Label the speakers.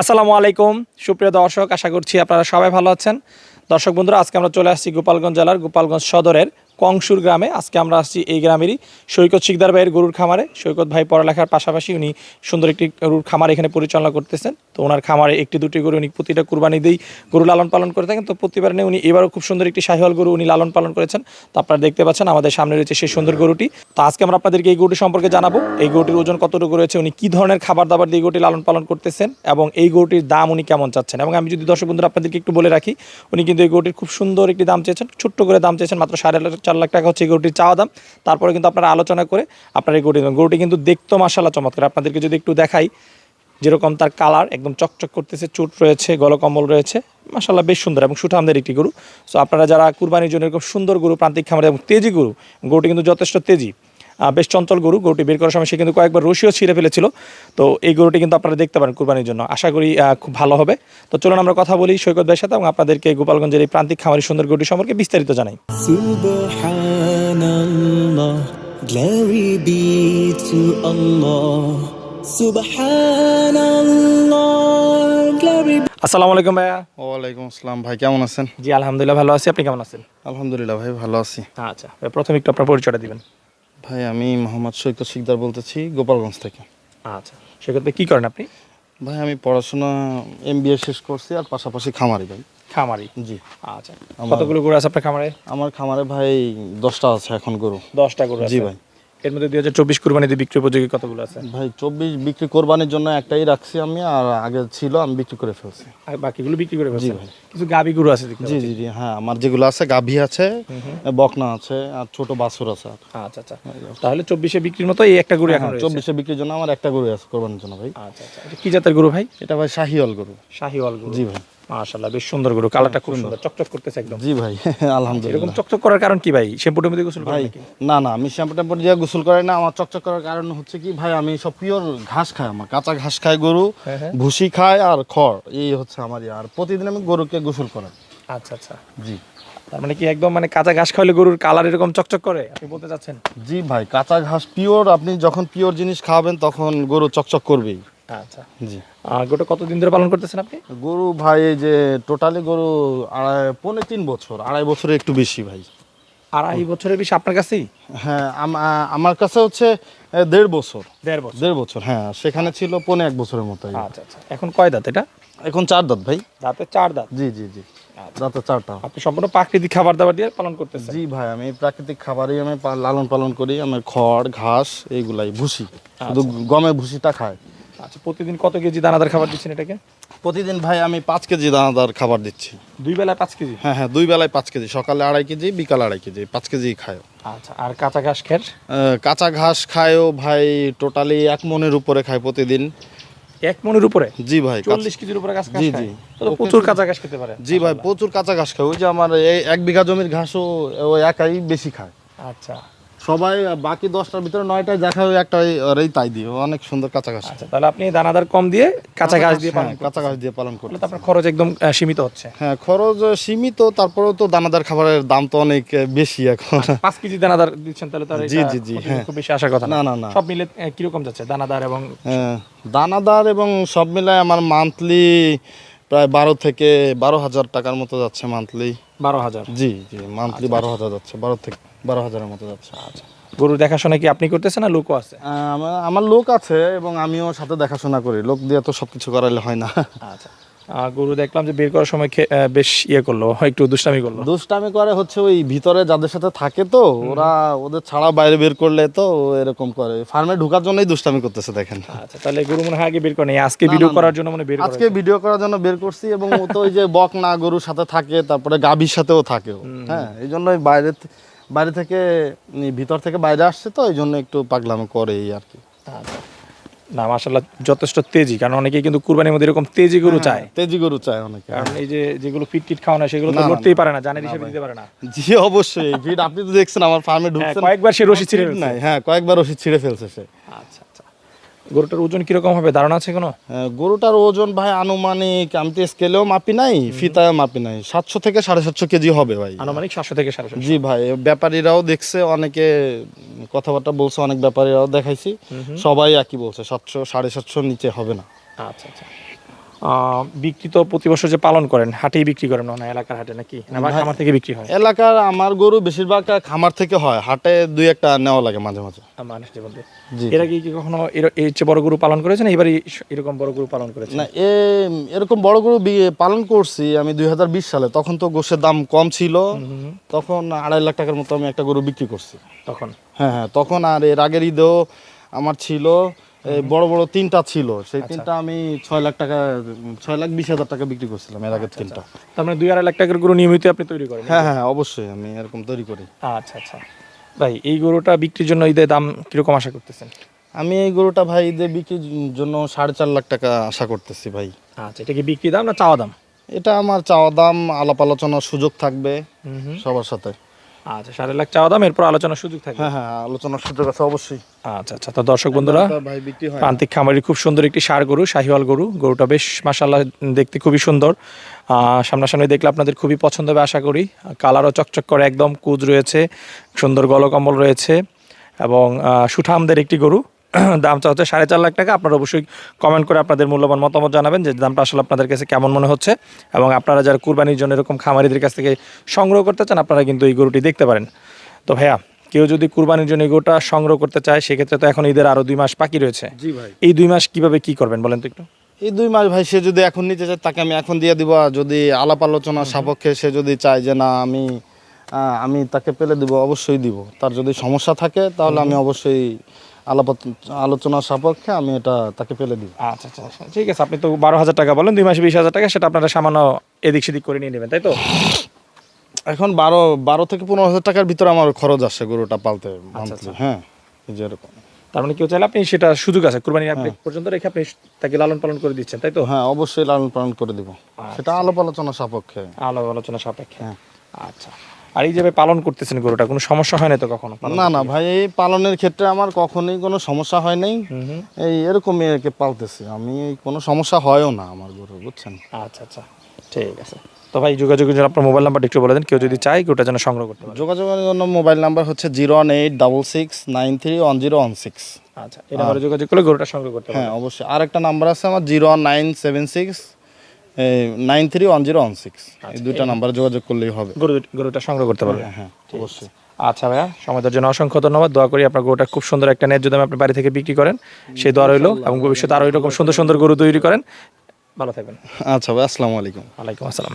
Speaker 1: আসসালামু আলাইকুম। সুপ্রিয় দর্শক, আশা করছি আপনারা সবাই ভালো আছেন। দর্শক বন্ধুরা, আজকে আমরা চলে আসছি গোপালগঞ্জ জেলার গোপালগঞ্জ সদরের কংসুর গ্রামে। আজকে আমরা আসছি এই গ্রামেরই। সৈকত শিকদার ভাইয়ের গরুর খামারে। সৈকত ভাই পড়ালেখার পাশাপাশি উনি সুন্দর একটি গরুর খামার এখানে পরিচালনা করতেছেন। তো ওনার খামারে একটি, দুটি গরু উনি প্রতিটা কুরবানি দিয়েই গরু লালন পালন করে থাকেন। তো প্রতিবার উনি এবারও খুব সুন্দর একটি শাহিওয়াল গরু উনি লালন পালন করেছেন। তো আপনারা দেখতে পাচ্ছেন আমাদের সামনে রয়েছে সেই সুন্দর গরুটি। তো আজকে আমরা আপনাদেরকে এই গরুটি সম্পর্কে জানাব। এই গরুটির ওজন কতটুকু রয়েছে? উনি কী ধরনের খাবার দাবার দিয়ে গরুটি লালন পালন করতেছেন? এবং এই গরুটির দাম উনি কেমন চাচ্ছেন? এবং আমি যদি দর্শক বন্ধুরা আপনাদেরকে একটু বলে রাখি, উনি কিন্তু এই গরুটির খুব সুন্দর একটি দাম চেয়েছেন। ছোট্ট করে দাম চেয়েছেন মাত্র সাড়ে চার লাখ টাকা হচ্ছে গরুটির চাওয়া দাম। তারপরে কিন্তু আপনারা আলোচনা করে আপনার এই গরুটি। গরুটি কিন্তু দেখতো মাসাল্লাহ চমৎকার। আপনাদেরকে যদি একটু দেখাই, যেরকম তার কালার একদম চকচক করতেছে, চুট রয়েছে, গলকম্বল রয়েছে মাসাল্লাহ বেশ সুন্দর এবং সুঠামদের একটি গরু। সো আপনারা যারা কুরবানির জন্য এরকম সুন্দর গরু, প্রান্তিক খামারে এবং তেজি গরু, গরুটি কিন্তু যথেষ্ট তেজি। বেশ চঞ্চল গরু। গরুটি বের করার সময় সে কিন্তু কয়েকবার রশিও ছিঁড়ে ফেলেছিল। তো এই গরুটি কিন্তু আপনারা দেখতে পারেন কুরবানির জন্য। আশা করি খুব ভালো হবে। তো চলুন আমরা কথা বলি সৈকত ভাইয়ের সাথে এবং আপনাদেরকে গোপালগঞ্জের এই প্রান্তিক খামারি সুন্দর গরুটি সম্পর্কে বিস্তারিত জানাই।
Speaker 2: glory be to Allah. Subhanallah, glory be
Speaker 1: আসসালামু আলাইকুম ভাইয়া।
Speaker 3: ওয়ালাইকুম আসসালাম ভাই কেমন আছেন?
Speaker 1: জি আলহামদুলিল্লাহ ভালো আছি। আপনি কেমন আছেন?
Speaker 3: আলহামদুলিল্লাহ ভাই ভালো আছি।
Speaker 1: আচ্ছা প্রথমে একটু আপনার পরিচয়টা দিবেন।
Speaker 3: ভাই আমি মোহাম্মদ সৈকত শিকদার বলতেছি গোপালগঞ্জ থেকে।
Speaker 1: আচ্ছা সেক্ষেত্রে কি করেন আপনি?
Speaker 3: ভাই আমি পড়াশোনা এম বি এ শেষ করছি আর পাশাপাশি খামারি ভাই।
Speaker 1: খামারি?
Speaker 3: জি।
Speaker 1: আচ্ছা কতগুলো গরু আছে আপনার খামারে?
Speaker 3: আমার খামারে ভাই দশটা আছে এখন গরু।
Speaker 1: দশটা গরু
Speaker 3: জি ভাই।
Speaker 1: এর মধ্যে দুই হাজার চব্বিশ কুরবানিতে বিক্রি উপযোগী কতগুলো আছে?
Speaker 3: ভাই চব্বিশ বিক্রি কোরবানির জন্য একটাই রাখছি আমি আর আগে ছিল আমি বিক্রি করে ফেলছি।
Speaker 1: আর বাকিগুলো বিক্রি করে ফেলছেন?
Speaker 3: ভাই।
Speaker 1: কিছু গাবি গরু আছে
Speaker 3: জি জি জি হ্যাঁ আমার যেগুলো আছে গাভী আছে বকনা আছে আর ছোট বাছুর আছে
Speaker 1: আচ্ছা আচ্ছা। তাহলে চব্বিশে বিক্রির মতো এই একটা গরু এখন
Speaker 3: চব্বিশে বিক্রির জন্য আমার একটা গরু আছে কোরবানির জন্য ভাই।
Speaker 1: আচ্ছা আচ্ছা। কি জাতের গরু ভাই?
Speaker 3: এটা ভাই শাহিওয়াল গরু।
Speaker 1: শাহিওয়াল গরু।
Speaker 3: জি ভাই।
Speaker 1: মাশাআল্লাহ বেশ সুন্দর গরু কালারটা খুব সুন্দর। চকচক করতেছে একদম।
Speaker 3: জি ভাই
Speaker 1: এরকম চকচক করার কারণ কি ভাই? শ্যাম্পু টেম্পু গোসল করেন
Speaker 3: ভাই না না আমি শ্যাম্পু ট্যাম্পু দিয়ে গোসল করে না আমার চকচক করার কারণ হচ্ছে কি ভাই আমি সব পিওর ঘাস খাই আমার কাঁচা ঘাস খায় গরু
Speaker 1: হ্যাঁ, হ্যাঁ।
Speaker 3: ভুসি খায় আর খড় এই হচ্ছে আমার ইয়ে। আর প্রতিদিন আমি গরুকে গোসল করাই।
Speaker 1: আচ্ছা আচ্ছা।
Speaker 3: জি।
Speaker 1: তার মানে কি একদম মানে কাঁচা ঘাস খাওয়ালে গরুর কালার এরকম চকচক করে? আপনি বলতে চাচ্ছেন?
Speaker 3: জি ভাই কাঁচা ঘাস পিওর আপনি যখন পিওর জিনিস খাওয়াবেন তখন গরু চকচক করবেই।
Speaker 1: আচ্ছা।
Speaker 3: জি।
Speaker 1: আর গরুটা কতদিন ধরে পালন করতেছেন আপনি?
Speaker 3: গরু ভাই এই যে টোটালি গরু আড়াই পৌনে তিন বছর আড়াই বছরে একটু বেশি ভাই।
Speaker 1: আড়াই বছরের বেশি আপনার কাছেই?
Speaker 3: হ্যাঁ আম- আমার কাছে হচ্ছে দেড় বছর।
Speaker 1: দেড় বছর।
Speaker 3: দেড় বছর হ্যাঁ সেখানে ছিল পৌনে এক বছরের মতো
Speaker 1: আচ্ছা আচ্ছা। এখন কয় দাঁত এটা?
Speaker 3: এখন চার দাঁত ভাই।
Speaker 1: দাঁতে চার দাঁত?
Speaker 3: জি জি জি। দাঁতে চারটা।
Speaker 1: আপনি সম্পূর্ণ প্রাকৃতিক খাবার দাবার দিয়ে পালন করতেছেন?
Speaker 3: জি ভাই আমি প্রাকৃতিক খাবারই আমি লালন পালন করি। আমি খড় ঘাস এইগুলাই ভুসি। শুধু গমে ভুসিটা খায়।
Speaker 1: আচ্ছা প্রতিদিন কত কেজি দানাদার খাবার দিচ্ছেন এটাকে?
Speaker 3: প্রতিদিন ভাই আমি পাঁচ কেজি দানাদার খাবার দিচ্ছি।
Speaker 1: দুই বেলায় পাঁচ কেজি?
Speaker 3: হ্যাঁ হ্যাঁ দুই বেলায় পাঁচ কেজি সকালে আড়াই কেজি বিকাল আড়াই কেজি পাঁচ কেজি খায়।
Speaker 1: আচ্ছা আর কাঁচা ঘাস খের?
Speaker 3: কাঁচা ঘাস খায়ও ভাই টোটালি এক মনের উপরে খায় প্রতিদিন।
Speaker 1: এক মনের উপরে?
Speaker 3: জি ভাই
Speaker 1: চল্লিশ কেজির উপরে ঘাস
Speaker 3: জি, জি।
Speaker 1: প্রচুর কাঁচা ঘাস খেতে পারে।
Speaker 3: জি ভাই প্রচুর কাঁচা ঘাস খায়। ওই যে আমার এই এক বিঘা জমির ঘাসও ও একাই বেশি খায়।
Speaker 1: আচ্ছা
Speaker 3: সবাই বাকি দশটার ভিতরে নয়টায় দেখা ওই একটাই ওরই তাই দিয়ে অনেক সুন্দর কাঁচা ঘাস
Speaker 1: আচ্ছা তাহলে আপনি দানাদার কম দিয়ে কাঁচা ঘাস দিয়ে পালন
Speaker 3: হ্যাঁ, কাঁচা ঘাস দিয়ে পালন
Speaker 1: করলে আপনার খরচ একদম সীমিত হচ্ছে।
Speaker 3: হ্যাঁ খরচ সীমিত তারপরেও তো দানাদার খাবারের দাম তো অনেক বেশি এখন।
Speaker 1: পাঁচ কেজি দানাদার দিচ্ছেন তাহলে তো
Speaker 3: জি, জি, জি, হ্যাঁ।
Speaker 1: খুব বেশি আসার কথা
Speaker 3: না, না, না।
Speaker 1: সব মিলে কীরকম যাচ্ছে দানাদার এবং
Speaker 3: হ্যাঁ, দানাদার এবং সব মিলায় আমার মান্থলি প্রায় বারো থেকে বারো হাজার টাকার মতো যাচ্ছে মান্থলি
Speaker 1: বারো হাজার।
Speaker 3: জি জি মান্থলি বারো হাজার যাচ্ছে বারো থেকে বারো হাজারের মতো যাচ্ছে
Speaker 1: আচ্ছা গরু দেখাশোনা কি আপনি করতেছেন না লোকও আছে?
Speaker 3: আমার লোক আছে এবং আমিও সাথে দেখাশোনা করি। লোক দিয়ে তো সবকিছু করাইলে হয় না।
Speaker 1: আচ্ছা। গরু দেখলাম যে বের করার সময় বেশ ইয়ে করল একটু দুষ্টামি করল।
Speaker 3: দুষ্টামি করে হচ্ছে ওই ভিতরে যাদের সাথে থাকে তো ওরা ওদের ছাড়া বাইরে বের করলে তো এরকম করে। ফার্মে ঢোকার জন্যই দুষ্টামি করতেছে দেখেন।
Speaker 1: আচ্ছা তাহলে গরু মনে হয় আগে বের করে নেই। আজকে ভিডিও করার জন্য মনে বের
Speaker 3: আজকে ভিডিও করার জন্য বের করছি এবং ও তো ওই যে বক না গরুর সাথে থাকে তারপরে গাভীর সাথেও থাকে হ্যাঁ এই জন্যই বাইরে বাইরে থেকে ভিতর থেকে বাইরে আসছে তো এই জন্য একটু পাগলামো করে এই আর কি।
Speaker 1: না মাশাল্লাহ যথেষ্ট তেজি কারণ অনেকেই কিন্তু কুরবানির মধ্যে এরকম তেজি গরু চায়।
Speaker 3: তেজি গরু চায় অনেকে
Speaker 1: কারণ এই যে যেগুলো ফিট টিট খাওয়ানো হয়, সেগুলো তো
Speaker 3: না, না,
Speaker 1: লড়তেই পারে না জানের হিসেবে দিতে পারে না।
Speaker 3: জি অবশ্যই আপনি তো দেখছেন আমার ফার্মে
Speaker 1: ঢুকছে
Speaker 3: ঢুকছেন।
Speaker 1: কয়েকবার সে রশি ছিঁড়ে।
Speaker 3: নাই হ্যাঁ কয়েকবার রশি ছিঁড়ে ফেলছে সে।
Speaker 1: আচ্ছা গরুটার ওজন কীরকম হবে? ধারণা আছে কোনো?
Speaker 3: হ্যাঁ, গরুটার ওজন ভাই আনুমানিক আমি তো স্কেলেও মাপি নাই ফিতায় মাপি নাই। সাতশো থেকে সাড়ে সাতশো কেজি হবে ভাই।
Speaker 1: আনুমানিক সাতশো থেকে সাড়ে সাতশো।
Speaker 3: জি ভাই ব্যাপারীরাও দেখছে অনেকে কথাবার্তা বলছে অনেক ব্যাপারীরাও দেখাইছি। সবাই একই বলছে সাতশো সাড়ে সাতশো নিচে হবে না।
Speaker 1: আচ্ছা আচ্ছা। বিক্রি তো প্রতি বছর যে পালন করেন হাটেই বিক্রি করেন না এলাকার হাটে নাকি? বা খামার থেকে বিক্রি হয়?
Speaker 3: এলাকার আমার গরু বেশিরভাগ খামার থেকে হয় হাটে দুই একটা নেওয়া লাগে মাঝে মাঝে।
Speaker 1: মানুষ বলতে
Speaker 3: জি
Speaker 1: এর আগে কি কখনো এর- চেয়ে বড় গরু পালন করেছেন? এবারই এরকম বড় গরু পালন করেছেন?
Speaker 3: না এ এরকম বড় গরু পালন করছি আমি দুই হাজার বিশ সালে। তখন তো গোশের দাম কম ছিল। তখন আড়াই লাখ টাকার মতো আমি একটা গরু বিক্রি করছি।
Speaker 1: তখন?
Speaker 3: হ্যাঁ হ্যাঁ তখন আর এর আগের ঈদেও আমার ছিল। বড় বড় তিনটা ছিল। সেই তিনটা আমি ছয় লাখ টাকা ছয় লাখ বিশ হাজার টাকা বিক্রি করছিলাম এর আগের তিনটা।
Speaker 1: তার মানে দুই আড়াই লাখ টাকার গরু নিয়মিত আপনি তৈরি করেন?
Speaker 3: হ্যাঁ হ্যাঁ অবশ্যই আমি এরকম তৈরি করি।
Speaker 1: আচ্ছা আচ্ছা। ভাই এই গরুটা বিক্রির জন্য ঈদের দাম কীরকম আশা করতেছেন?
Speaker 3: আমি এই গরুটা ভাই ঈদে বিক্রির জন্য সাড়ে চার লাখ টাকা আশা করতেছি ভাই।
Speaker 1: আচ্ছা এটা কি বিক্রি দাম না চাওয়া দাম?
Speaker 3: এটা আমার চাওয়া দাম আলাপ আলোচনার সুযোগ থাকবে সবার সাথে।
Speaker 1: আচ্ছা সাড়ে লাখ চাওয়া দাম এরপর আলোচনার সুযোগ থাকবে।
Speaker 3: হ্যাঁ হ্যাঁ আলোচনার সুযোগ আছে অবশ্যই।
Speaker 1: আচ্ছা আচ্ছা তো দর্শক বন্ধুরা। প্রান্তিক খামারি খুব সুন্দর একটি সার গরু শাহিওয়াল গরু। গরুটা বেশ মাসাল্লাহ দেখতে খুবই সুন্দর। আহ, সামনাসামনি দেখলে আপনাদের খুবই পছন্দ হবে আশা করি। কালারও চকচক করে একদম কুজ রয়েছে সুন্দর গলকম্বল রয়েছে এবং সুঠামদের একটি গরু। দামটা হচ্ছে সাড়ে চার লাখ টাকা। আপনারা অবশ্যই কমেন্ট করে আপনাদের মূল্যবান মতামত জানাবেন যে দামটা আসলে আপনাদের কাছে কেমন মনে হচ্ছে এবং আপনারা যারা কুরবানির জন্য এরকম খামারিদের কাছ থেকে সংগ্রহ করতে চান আপনারা কিন্তু এই গরুটি দেখতে পারেন। তো ভাইয়া কেউ যদি কুরবানির জন্য এই গরুটা সংগ্রহ করতে চায় সেক্ষেত্রে তো এখন ঈদের আরও দুই মাস বাকি রয়েছে।
Speaker 3: জি ভাই।
Speaker 1: এই দুই মাস কীভাবে কি করবেন বলেন তো একটু?
Speaker 3: এই দুই মাস ভাই সে যদি এখন নিতে চায় তাকে আমি এখন দিয়ে দিব। আর যদি আলাপ আলোচনা সাপেক্ষে সে যদি চায় যে না আমি আমি তাকে পেলে দিব অবশ্যই দিব। তার যদি সমস্যা থাকে তাহলে আমি অবশ্যই আলাপ আলোচনার সাপেক্ষে আমি এটা তাকে ফেলে দিব
Speaker 1: আচ্ছা আচ্ছা আচ্ছা। ঠিক আছে আপনি তো বারো হাজার টাকা বলেন দুই মাসে বিশ হাজার টাকা সেটা আপনারা সামান্য এদিক সেদিক করে নিয়ে নেবেন তাই তো?
Speaker 3: এখন বারো বারো থেকে পনেরো হাজার টাকার ভিতরে আমার খরচ আসে গরুটা পালতে হ্যাঁ যেরকম যে এরকম।
Speaker 1: তার মানে কেউ চাইলে আপনি সেটা সুযোগ আছে কুরবানি আপনি পর্যন্ত রেখে আপনি তাকে লালন পালন করে দিচ্ছেন তাই তো?
Speaker 3: হ্যাঁ অবশ্যই লালন পালন করে দিব। সেটা আলাপ আলোচনা সাপেক্ষে।
Speaker 1: আলো আলোচনা সাপেক্ষে।
Speaker 3: হ্যাঁ।
Speaker 1: আচ্ছা। আর এই যে পালন করতেছেন গরুটা কোনো সমস্যা হয় না তো কখনো?
Speaker 3: না না ভাই এই পালনের ক্ষেত্রে আমার কখনোই কোনো সমস্যা হয় নাই। এই এরকমই একে পালতেছি। আমি কোনো সমস্যা হয়ও না আমার গরু বুঝছেন?
Speaker 1: আচ্ছা আচ্ছা। ঠিক আছে। তো ভাই যোগাযোগের জন্য আপনার মোবাইল নাম্বারটা একটু বলে দেন। কেউ যদি চায় গরুটা যেন সংগ্রহ করতে পারে।
Speaker 3: যোগাযোগের জন্য মোবাইল নাম্বার হচ্ছে zero one eight double six nine three one zero one six.
Speaker 1: আচ্ছা এই নাম্বারে যোগাযোগ করলে গরুটা সংগ্রহ করতে পারে
Speaker 3: হ্যাঁ অবশ্যই। আর একটা নাম্বার আছে আমার zero one nine seven six nine three one zero one six. এই দুইটা নাম্বারে যোগাযোগ করলেই হবে।
Speaker 1: গরু গরুটা সংগ্রহ করতে পারবে
Speaker 3: হ্যাঁ অবশ্যই।
Speaker 1: আচ্ছা ভাইয়া সমাজের জন্য অসংখ্য ধন্যবাদ। দোয়া করি আপনার গরুটা খুব সুন্দর একটা ন্যায্য দামে আপনি বাড়ি থেকে বিক্রি করেন। সেই দোয়া রইল এবং ভবিষ্যতে আরও এরকম সুন্দর সুন্দর গরু তৈরি করেন। ভালো থাকবেন।
Speaker 3: আচ্ছা ভাই আসসালামু আলাইকুম।
Speaker 1: আলাইকুম আসসালাম।